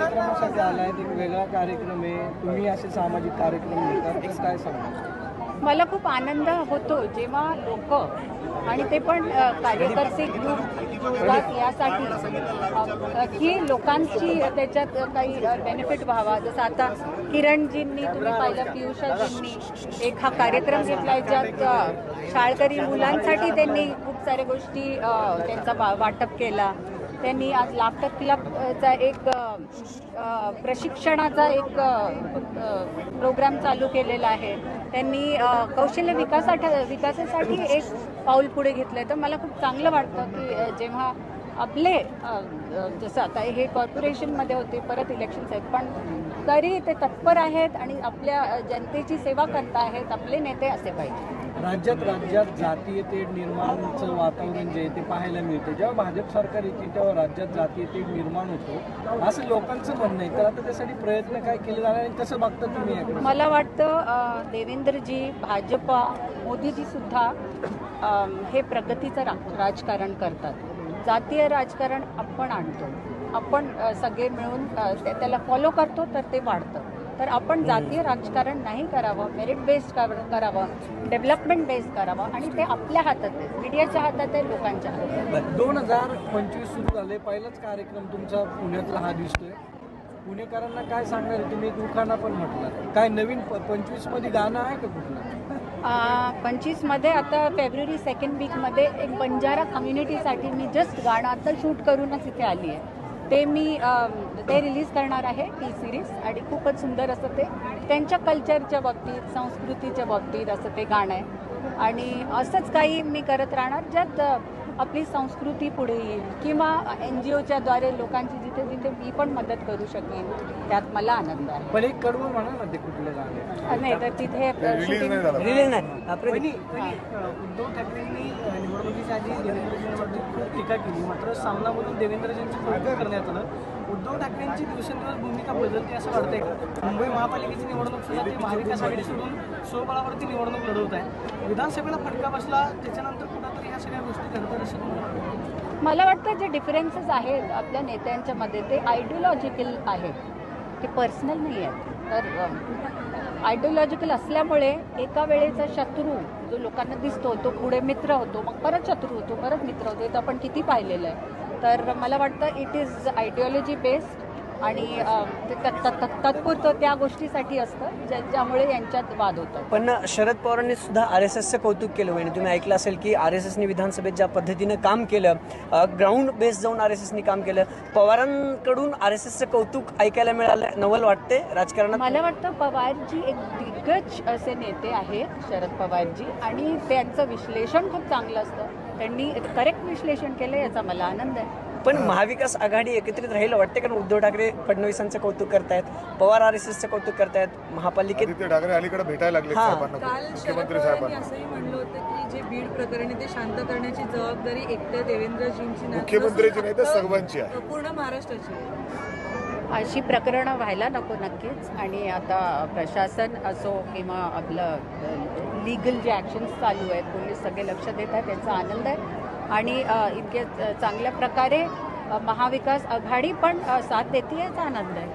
कार्यक्रमासाठी आलाय एक वेगळा कार्यक्रम आहे. तुम्ही असे सामाजिक कार्यक्रम घेतात काय सांगा मला खूप आनंद होतो जेव्हा लोक आणि ते पण कार्यकर्ते ग्रुप यासाठी. की लोकांची त्याच्यात काही बेनिफिट व्हावा. जसं आता किरणजींनी तुम्ही पाहिलं पियुषाजींनी एक हा कार्यक्रम घेतला ज्यात शाळकरी मुलांसाठी त्यांनी खूप साऱ्या गोष्टी त्यांचा वा- वाटप केला. त्यांनी आज लाफ्टर क्लबचा एक प्रशिक्षणाचा एक प्रोग्राम चालू केलेला आहे. त्यांनी कौशल्य विकासासाठी विकासासाठी एक पाऊल पुढे घेतलंय. तर मला खूप चांगलं वाटतं की जेव्हा आपले जसं आता हे कॉर्पोरेशनमध्ये होते परत इलेक्शन्स आहेत पण तरी ते तत्पर आहेत आणि आपल्या जनतेची सेवा करत आहेत आपले नेते असे पाहिजे. राज्यात राज्यात जातीय तेढ निर्माणचं वातावरण जे आहे ते पाहायला मिळतं. जेव्हा भाजप सरकार येते तेव्हा राज्यात जातीय तेढ निर्माण होतो. असं लोकांचं म्हणणं आहे. तर आता त्यासाठी प्रयत्न काय केले जाणार आणि कसं बघता तुम्ही मला वाटतं देवेंद्रजी भाजपा मोदीजी सुद्धा हे प्रगतीचं रा राजकारण करतात. जातीय राजकारण आपण आणतो. आपण सगळे मिळून त्याला फॉलो करतो तर ते वाढतं. तर आपण जातीय राजकारण नाही करावं मेरिट बेस्ड करावं डेव्हलपमेंट बेस्ड करावं आणि ते आपल्या हातात आहे. मीडियाच्या हातात आहे लोकांच्या हातात दोन हजार पंचवीस सुरू झाले. पहिलाच कार्यक्रम तुमचा पुण्यातला हा दिसतोय. पुणेकरांना काय सांगणार? तुम्ही एक उखाणा पण म्हटलं काय नवीन पंचवीसमध्ये गाणं आहे का कुठलं? पंचवीसमध्ये आता फेब्रुवारी सेकंड वीकमध्ये एक बंजारा कम्युनिटीसाठी मी जस्ट गाणं आता शूट करूनच इथे आली आहे. ते मी ते रिलीज करणार आहे टी सिरीज आणि खूपच सुंदर असं ते त्यांच्या कल्चरच्या बाबतीत संस्कृतीच्या बाबतीत असं ते गाणं आहे. आणि असंच काही मी करत राहणार ज्यात आपली संस्कृती पुढे येईल किंवा एन जी ओच्या द्वारे लोकांची जिथे जिथे मी पण मदत करू शकेन त्यात मला आनंद आहे. पण एक कडवं म्हणा ना ते कुठलं गाणं. नाही तर तिथे शूटिंग रिलीज नाही उद्धव ठाकरेंनी अ, आधी देवेंद्रजींवरती खूप टीका केली. मात्र सामनामधून देवेंद्रजींचं कौतुक करण्यात आलं. उद्धव ठाकरेंची दिवसेंदिवस भूमिका बदलते असं वाटतंय का? मुंबई महापालिकेची निवडणूक सुद्धा ते महाविकास आघाडी सोडून स्वबळावरती निवडणूक लढवत आहे. विधानसभेला फटका बसला त्याच्यानंतर कुठंतरी ह्या सगळ्या गोष्टी घडतात असं मला वाटतं जे डिफरन्सेस आहेत आपल्या नेत्यांच्यामध्ये ते आयडिओलॉजिकल आहेत. ते पर्सनल नाही आहेत तर आयडिओलॉजिकल असल्यामुळे एका वेळेचा शत्रू जो लोकांना दिसतो तो पुढे मित्र होतो मग परत शत्रू होतो परत मित्र होतो हे तर आपण किती पाहिलेलं आहे. तर मला वाटतं इट इज आयडिओलॉजी बेस्ड आणि तात्पुरतं त्या गोष्टीसाठी असतं ज्याच्यामुळे यांच्यात वाद होतात पण शरद पवारांनी सुद्धा आर एस एसचं कौतुक केलं. वहिनी तुम्ही ऐकलं असेल की आर एस एसने विधानसभेत ज्या पद्धतीनं काम केलं ग्राउंड बेस जाऊन आर एस एसनी काम केलं पवारांकडून आर एस एसचं कौतुक ऐकायला मिळालं नवल वाटते राजकारणात? मला वाटतं पवारजी एक दिग्गज असे नेते आहेत शरद पवारजी आणि त्यांचं विश्लेषण खूप चांगलं असतं. त्यांनी करेक्ट विश्लेषण केलं याचा मला आनंद आहे. पण महाविकास आघाडी एकत्रित राहील वाटते कारण उद्धव ठाकरे फडणवीसांचं कौतुक करतायत पवार आर एस एसचं कौतुक करतायत महापालिकेत आदित्य ठाकरे अलीकडे भेटायला लागले हा. मुख्यमंत्री साहेबांना असंही म्हणलं होतं की जे बीड प्रकरणी ते शांत करण्याची जबाबदारी एकट्या देवेंद्रजींची नाही, मुख्यमंत्र्यांची नाही तर सर्वांची आहे. पूर्ण महाराष्ट्राची. अशी प्रकरणं व्हायला नको नक्कीच आणि आता प्रशासन असो किंवा आपलं लिगल जे ॲक्शन्स चालू आहेत पोलीस सगळे लक्ष देत आहेत त्यांचा आनंद आहे आणि इतक्या इतके चांगल्या प्रकारे महाविकास आघाडी पण साथ देते याचा आनंद आहे.